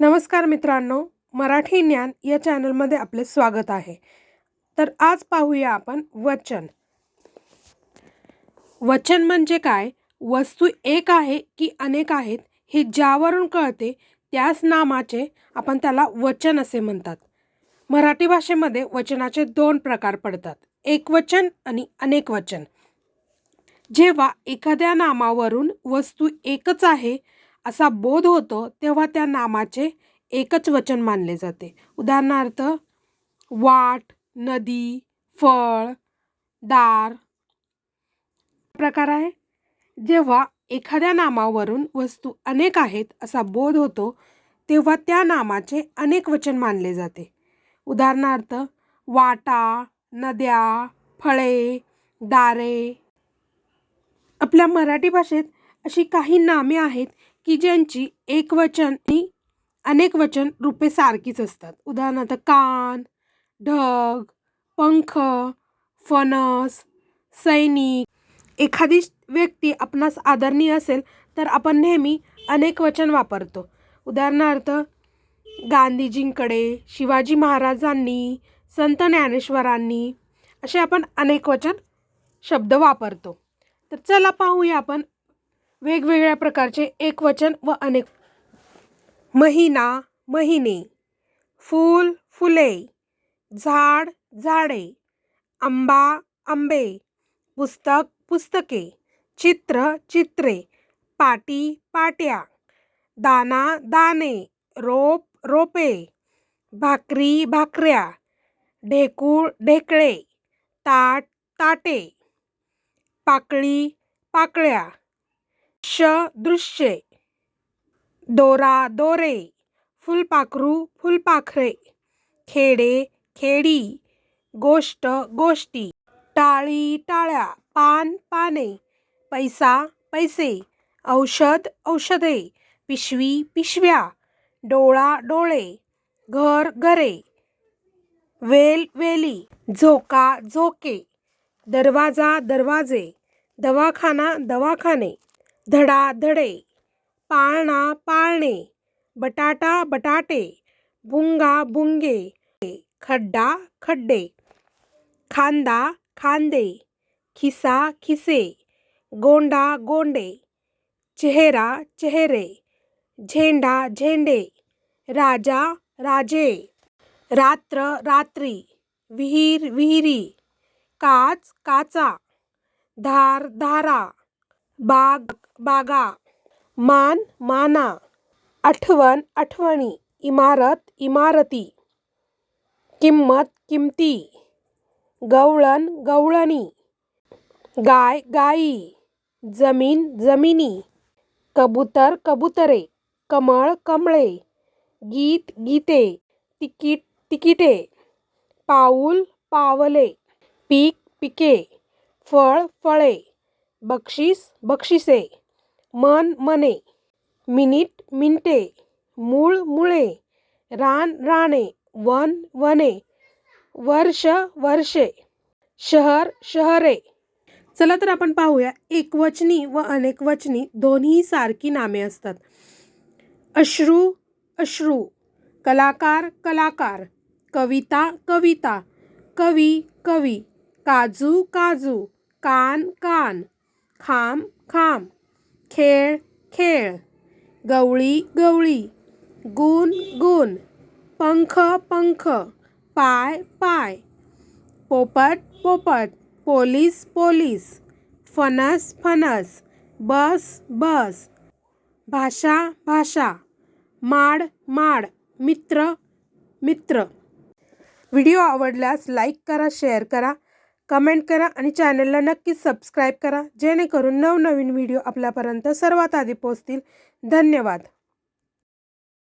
नमस्कार मित्रांनो मराठी ज्ञान या चॅनलमध्ये आपले स्वागत आहे. तर आज पाहूया आपण वचन. वचन म्हणजे काय? वस्तू एक आहे की अनेक आहेत हे ज्यावरून कळते त्याच नामाचे आपण त्याला वचन असे म्हणतात. मराठी भाषेमध्ये वचनाचे दोन प्रकार पडतात. एक वचन आणि अनेक वचन. जेव्हा एखाद्या नामावरून वस्तू एकच आहे असा बोध होतो तेव्हा त्या नामाचे एकच वचन मानले जाते. उदाहरणार्थ वाट नदी फळ दार. प्रकार आहे. जेव्हा एखाद्या नामावरून वस्तू अनेक आहेत असा बोध होतो तेव्हा त्या नामाचे अनेक वचन मानले जाते. उदाहरणार्थ वाटा नद्या फळे दारे. आपल्या मराठी भाषेत अशी काही नामे आहेत की ज्यांची एकवचन आणि अनेक वचन रूपे सारखीच असतात. उदाहरणार्थ कान ढग पंख फणस सैनिक. एखादी व्यक्ती आपणास आदरणीय असेल तर आपण नेहमी अनेक वचन वापरतो. उदाहरणार्थ गांधीजींकडे शिवाजी महाराजांनी संत ज्ञानेश्वरांनी असे आपण अनेक वचन शब्द वापरतो. तर चला पाहूया आपण वेगवेगळ्या प्रकारचे एकवचन व अनेक महिना महिने. फूल फुले. झाड झाडे. आंबा आंबे. पुस्तक पुस्तके. चित्र चित्रे. पाटी पाट्या. दाना दाणे. रोप रोपे. भाकरी भाकऱ्या. ढेकूळ ढेकळे. ताट ताटे. पाकळी पाकळ्या. श दृश्ये. दोरा दोरे फुलपाखरू फुलपाखरे खेडे खेडी गोष्ट गोष्टी टाळी टाळ्या पान पाने पैसा पैसे औषध औषधे पिशवी पिशव्या डोळा डोळे घर घरे वेल वेली झोका झोके दरवाजा दरवाजे दवाखाना दवाखाने धडा धडे पाळणा पाळणे बटाटा बटाटे भुंगा भुंगे खड्डा खड्डे खांदा खांदे खिसा खिसे गोंडा गोंडे चेहरा चेहरे झेंडा झेंडे राजा राजे रात्र रात्री विहीर विहिरी काच काचा धार धारा बाग बागा मान माना आठवण आठवणी इमारत इमारती किंमत किमती गवळण गवळणी गाय गाई जमीन जमिनी कबूतर कबुतरे कमळ कमळे गीत गीते तिकीट तिकिटे पाऊल पावले पीक पिके फळ फळे बक्षीस बक्षिसे मन मने मिनिट मिनटे मूळ मुळे रान राणे वन वने वर्ष वर्षे शहर शहरे. चला तर आपण पाहूया एकवचनी व अनेकवचनी दोन्ही सारखी नामे असतात. अश्रू अश्रू कलाकार कलाकार कविता कविता कवी कवी काजू काजू कान कान खांब खांब खेळ खेळ. गवळी गवळी. गुण गुण. पंख पंख. पाय पाय. पोपट पोपट. Police police. फणस फणस बस बस. भाषा भाषा. माड माड. मित्र मित्र. व्हिडिओ आवडल्यास लाईक करा शेअर करा. कमेंट करा आणि चॅनलला नक्कीच सबस्क्राईब करा जेणेकरून नवनवीन व्हिडिओ आपल्यापर्यंत सर्वात आधी पोचतील धन्यवाद.